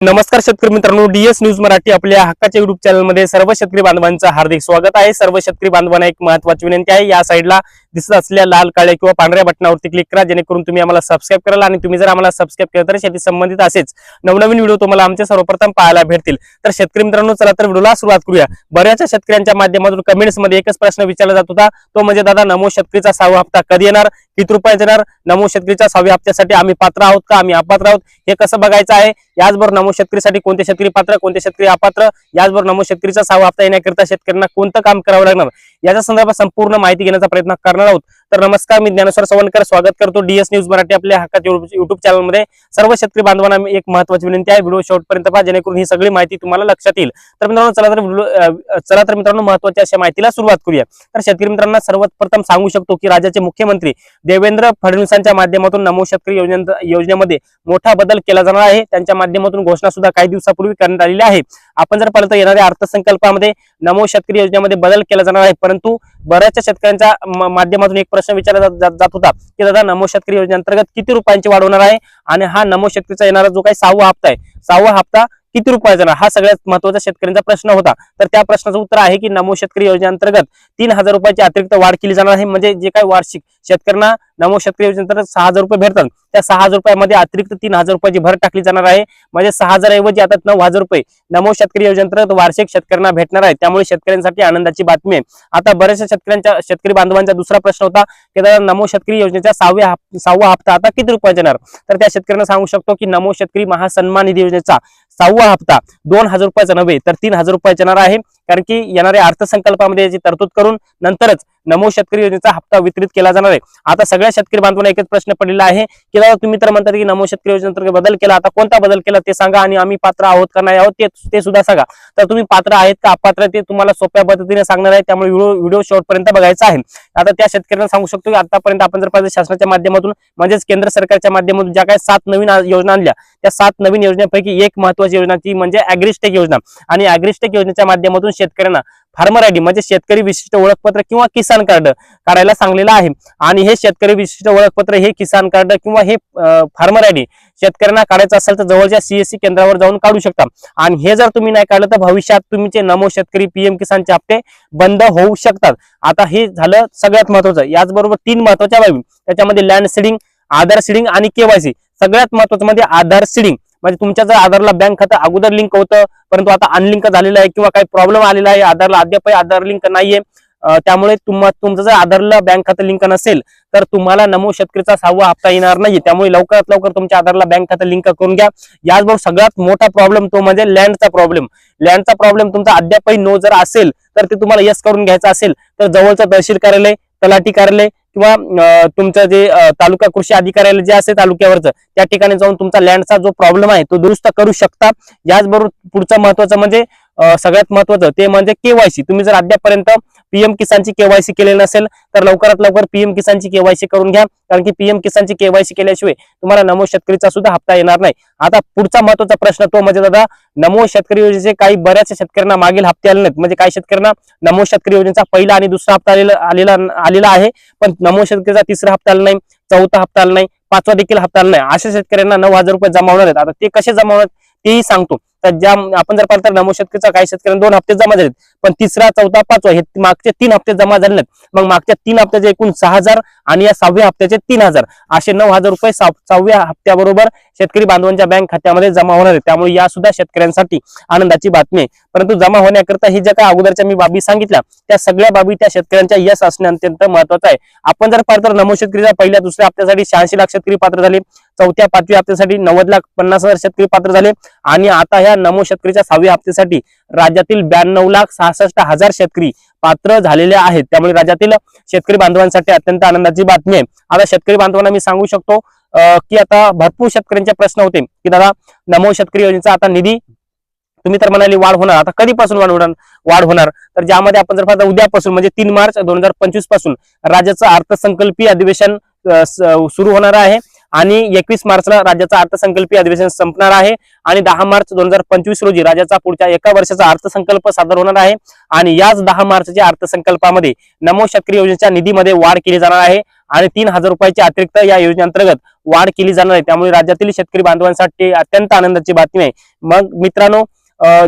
नमस्कार शेतकरी मित्रांनो डीएस न्यूज मराठी आपल्या हक्काच्या युट्यूब चॅनलमध्ये सर्व शेतकरी बांधवांचं हार्दिक स्वागत आहे. सर्व शेतकरी बांधवांना एक महत्वाची विनंती आहे. या साईडला दिसत असलेल्या लाल काळ्या किंवा पांढऱ्या बटनावरती क्लिक करा जेणेकरून तुम्ही आम्हाला सबस्क्राईब कराल आणि तुम्ही जर आम्हाला सबस्क्राईब केलं तर शेती संबंधित असेच नवनवीन व्हिडिओ तुम्हाला आमचे सर्वप्रथम पाहायला भेटतील. तर शेतकरी मित्रांनो चला तर व्हिडिओला सुरुवात करूया. बऱ्याचशा शेतकऱ्यांच्या माध्यमातून कमेंट्समध्ये एकच प्रश्न विचारला जात होता. तो म्हणजे दादा नमो शेतकरीचा सहावा हप्ता कधी येणार? किती रुपयात येणार नमो शेतकरीच्या सहाव्या हप्त्यासाठी आम्ही पात्र आहोत का? आम्ही अपात्र आहोत? हे कसं बघायचं आहे? याचबरोबर नमो शेतकरीसाठी कोणते शेतकरी पात्र कोणते शेतकरी अपात्र? याचबरोबर नमो शेतकरीचा सहावा हप्ता येण्याकरिता शेतकऱ्यांना कोणतं काम करावं लागणार? याच्या संदर्भात संपूर्ण माहिती घेण्याचा प्रयत्न करणार आहोत. तर नमस्कार मी ज्ञानेश्वर सवणकर स्वागत करतो डीएस न्यूज मराठी आपल्या हक्कात युट्यूब चॅनलमध्ये सर्व शेतकरी बांधवांना एक महत्वाची विनंती आहे. व्हिडिओ शेवटपर्यंत पहा जेणेकरून ही सगळी माहिती तुम्हाला लक्षात येईल. तर मित्रांनो चला तर चला तर मित्रांनो महत्त्वाच्या अशा माहितीला सुरुवात करूया. तर शेतकरी मित्रांना सर्वात प्रथम सांगू शकतो की राज्याचे मुख्यमंत्री देवेंद्र फडणवीसांच्या माध्यमातून नमो शेतकरी योजनेमध्ये मोठा बदल केला जाणार आहे. त्यांच्या माध्यमातून घोषणा सुद्धा काही दिवसापूर्वी करण्यात आलेली आहे. आपण जर पाहिलं तर येणाऱ्या अर्थसंकल्पामध्ये नमो शेतकरी योजनेमध्ये बदल केला जाणार आहे. परंतु बऱ्याचशा शेतकऱ्यांच्या माध्यमातून एक प्रश्न विचारला जात- जात होता की दादा नमो शेतकरी योजनेअंतर्गत किती रुपयांची वाढ होणार आहे? आणि हा नमो शेतकरीचा येणारा जो काही सहावा हप्ता आहे सहावा हप्ता किती रुपयाचा जाणार? हा सगळ्यात महत्त्वाचा शेतकऱ्यांचा प्रश्न होता. तर त्या प्रश्नाचं उत्तर आहे की नमो शेतकरी योजनेअंतर्गत तीन हजार रुपयाची अतिरिक्त वाढ केली जाणार आहे. म्हणजे जे काही वार्षिक शेतकऱ्यांना नमो शेतकरी योजनेअंतर्गत सहा हजार रुपये भेटतात. त्या सहा हजार रुपयामध्ये अतिरिक्त तीन हजार रुपयाची भर टाकली जाणार आहे. म्हणजे सहा हजार ऐवजी आता नऊ हजार रुपये नमो शेतकरी योजनेअंतर्गत वार्षिक शेतकऱ्यांना भेटणार आहे. त्यामुळे शेतकऱ्यांसाठी आनंदाची बातमी आहे. आता बऱ्याचशा शेतकऱ्यांच्या शेतकरी बांधवांचा दुसरा प्रश्न होता की दादा नमो शेतकरी योजनेचा सहाव्या सहावा हप्ता आता किती रुपयाचा येणार तर त्या शेतकऱ्यांना सांगू शकतो की नमो शेतकरी महासन्मान निधी योजनेचा सहावा हप्ता. दोन हजार रुपयाचा नव्हे तर तीन हजार रुपयाचा येणार आहे. कारण की येणाऱ्या अर्थसंकल्पामध्ये याची तरतूद करून नंतरच नमो शेतकरी योजनेचा हप्ता वितरित केला जाणार आहे. आता सगळ्या शेतकरी बांधवांना एकच प्रश्न पडलेला आहे की दादा तुम्ही तर म्हणतात की नमो शेतकरी योजनेअंतर्गत बदल केला आता कोणता बदल केला ते सांगा आणि आम्ही पात्र आहोत का नाही आहोत ते ते सुद्धा सांगा. तर तुम्ही पात्र आहेत का अपात्र ते तुम्हाला सोप्या पद्धतीने सांगणार आहे. त्यामुळे व्हिडिओ व्हिडिओ शेवटपर्यंत बघायचा आहे. आता त्या शेतकऱ्यांना सांगू शकतो की आतापर्यंत आपण जर पाहिजे शासनाच्या माध्यमातून म्हणजेच केंद्र सरकारच्या माध्यमातून ज्या काही सात नवीन योजना आणल्या त्या सात नवीन योजनेपैकी एक महत्वाची योजना ती म्हणजे अॅग्रिस्टेक योजना. आणि अॅग्रिस्टेक योजनेच्या माध्यमातून शेतकऱ्यांना फार्मर आयडी म्हणजे शेतकरी विशिष्ट ओळखपत्र किंवा किसान कार्ड काढायला सांगलेलं आहे. आणि हे शेतकरी विशिष्ट ओळखपत्र हे किसान कार्ड किंवा हे फार्मर आयडी शेतकऱ्यांना काढायचं असेल तर जवळच्या सीएससी केंद्रावर जाऊन काढू शकता. आणि हे जर तुम्ही नाही काढलं तर भविष्यात तुमचे नमो शेतकरी पीएम किसानचे हप्ते बंद होऊ शकतात. आता हे झालं सगळ्यात महत्वाचं. याचबरोबर तीन महत्त्वाच्या बाबी. त्याच्यामध्ये लँड सीडिंग आधार सिडिंग आणि केवायसी सगळ्यात महत्वाचं म्हणजे आधार सीडिंग म्हणजे तुमच्या जर आधारला बँक खातं अगोदर लिंक होतं परंतु आता अनलिंक झालेलं आहे किंवा काही प्रॉब्लेम आलेला आहे आधारला अद्यापही आधार लिंक नाहीये त्यामुळे तुमचं जर आधारला बँक खातं लिंक नसेल तर तुम्हाला नमो शेतकरीचा सहावा हप्ता येणार नाही त्यामुळे लवकरात लवकर तुमच्या आधारला बँक खातं लिंक करून घ्या. याचबरोबर सगळ्यात मोठा प्रॉब्लेम तो म्हणजे लँडचा प्रॉब्लेम लँडचा प्रॉब्लेम तुमचा अद्यापही नो जर असेल तर ते तुम्हाला यस करून घ्यायचं असेल तर जवळचं तहसील कार्यालय तलाठी कार्यालय किंवा तुमचं जे तालुका कृषी अधिकाऱ्याला जे असेल तालुक्यावरचं त्या ठिकाणी जाऊन तुमचा लँडचा जो प्रॉब्लेम आहे तो दुरुस्त करू शकता. याचबरोबर पुढचं महत्वाचं म्हणजे सगळ्यात महत्वाचं ते म्हणजे केवायसी तुम्ही जर अद्यापर्यंत पीएम किसानची केवायसी केलेली नसेल तर लवकरात लवकर पीएम किसानची केवायसी करून घ्या. कारण की पीएम किसानची केवायसी केल्याशिवाय तुम्हाला नमो शेतकरीचा सुद्धा हप्ता येणार नाही. आता पुढचा महत्त्वाचा प्रश्न तो म्हणजे दादा नमो शेतकरी योजनेचे काही बऱ्याच शेतकऱ्यांना मागील हप्ते आले नाहीत. म्हणजे काही शेतकऱ्यांना नमो शेतकरी योजनेचा पहिला आणि दुसरा हप्ता आलेला आलेला आलेला आहे. पण नमो शेतकरीचा तिसरा हप्ता आला नाही चौथा हप्ता आला नाही पाचवा देखील हप्ता आला नाही. अशा शेतकऱ्यांना नऊ हजार रुपये जमा होणार आहेत. आता ते कसे जमा होणार तेही सांगतो. तर ज्या आपण जर पाहिलं तर नमो शेतकरीचा काही शेतकऱ्यांना दोन हप्ते जमा झालेत. पण तिसरा चौथा पाचवा हे मागचे तीन हप्ते जमा झाले मग मागच्या तीन हप्त्याचे एकूण सहा हजार आणि या सहाव्या हप्त्याचे तीन हजार. असे नऊ हजार रुपये सहाव्या हप्त्याबरोबर शेतकरी बांधवांच्या बँक खात्यामध्ये जमा होणार आहे त्यामुळे या सुद्धा शेतकऱ्यांसाठी आनंदाची बातमी आहे. परंतु जमा होण्याकरता ही ज्या काही अगोदरच्या मी बाबी सांगितल्या त्या सगळ्या बाबी त्या शेतकऱ्यांच्या यश असणे अत्यंत महत्वाचं आहे. आपण जर पाहिलं तर नमो शेतकरीचा पहिल्या दुसऱ्या हप्त्यासाठी शहाऐंशी लाख शेतकरी पात्र झाले. चौथ्या पाचव्या हप्त्यासाठी नव्वद लाख पन्नास हजार शेतकरी पात्र झाले. आणि आता ह्या नमो शेतकरीच्या सहाव्या हप्त्यासाठी राज्यातील ब्याण्णव लाख सहासष्ट हजार शेतकरी पात्र झालेले आहेत. त्यामुळे राज्यातील शेतकरी बांधवांसाठी अत्यंत आनंदाची बातमी आहे. आता शेतकरी बांधवांना मी सांगू शकतो की आता भरपूर शेतकऱ्यांचे प्रश्न होते की दादा नमो शेतकरी योजनेचा आता निधी तुम्ही तर म्हणाली वाढ होणार. आता कधीपासून वाढ होणार? वाढ होणार. तर ज्यामध्ये आपण जर पाहता उद्यापासून म्हणजे तीन मार्च दोन हजार पंचवीसपासून राज्याचं अर्थसंकल्पीय अधिवेशन सुरू होणार आहे. आणि एकवीस मार्चला राज्याचा अर्थसंकल्पीय अधिवेशन संपणार आहे. आणि दहा मार्च दोन हजार पंचवीस रोजी राज्याचा पुढच्या एका वर्षाचा अर्थसंकल्प सादर होणार आहे. आणि याच दहा मार्चच्या अर्थसंकल्पामध्ये नमो शेतकरी योजनेच्या निधीमध्ये वाढ केली जाणार आहे. आणि तीन हजार रुपयाची अतिरिक्त या योजनेअंतर्गत वाढ केली जाणार आहे. त्यामुळे राज्यातील शेतकरी बांधवांसाठी अत्यंत आनंदाची बातमी आहे. मग मित्रांनो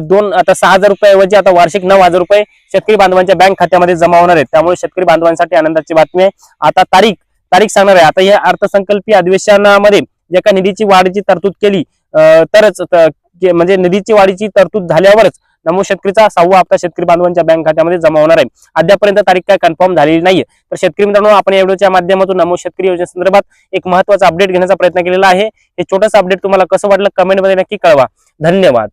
दोन आता सहा हजार रुपयाऐवजी आता वार्षिक नऊ हजार रुपये शेतकरी बांधवांच्या बँक खात्यामध्ये जमा होणार आहेत. त्यामुळे शेतकरी बांधवांसाठी आनंदाची बातमी आहे. आता तारीख तारीख सांगणार आहे. आता या अर्थसंकल्पीय अधिवेशनामध्ये एका का निधीची वाढीची तरतूद केली तरच म्हणजे निधीची वाढीची तरतूद झाल्यावरच नमो शेतकरीचा सहावा हप्ता शेतकरी बांधवांच्या बँक खात्यामध्ये जमा होणार आहे. अद्यापर्यंत तारीख काय कन्फर्म झालेली नाहीये. तर शेतकरी मित्रांनो आपण या व्हिडिओच्या माध्यमातून नमो शेतकरी योजनेसंदर्भात एक महत्त्वाचा अपडेट घेण्याचा प्रयत्न केलेला आहे. हे छोटंसं अपडेट तुम्हाला कसं वाटलं कमेंटमध्ये नक्की कळवा. धन्यवाद.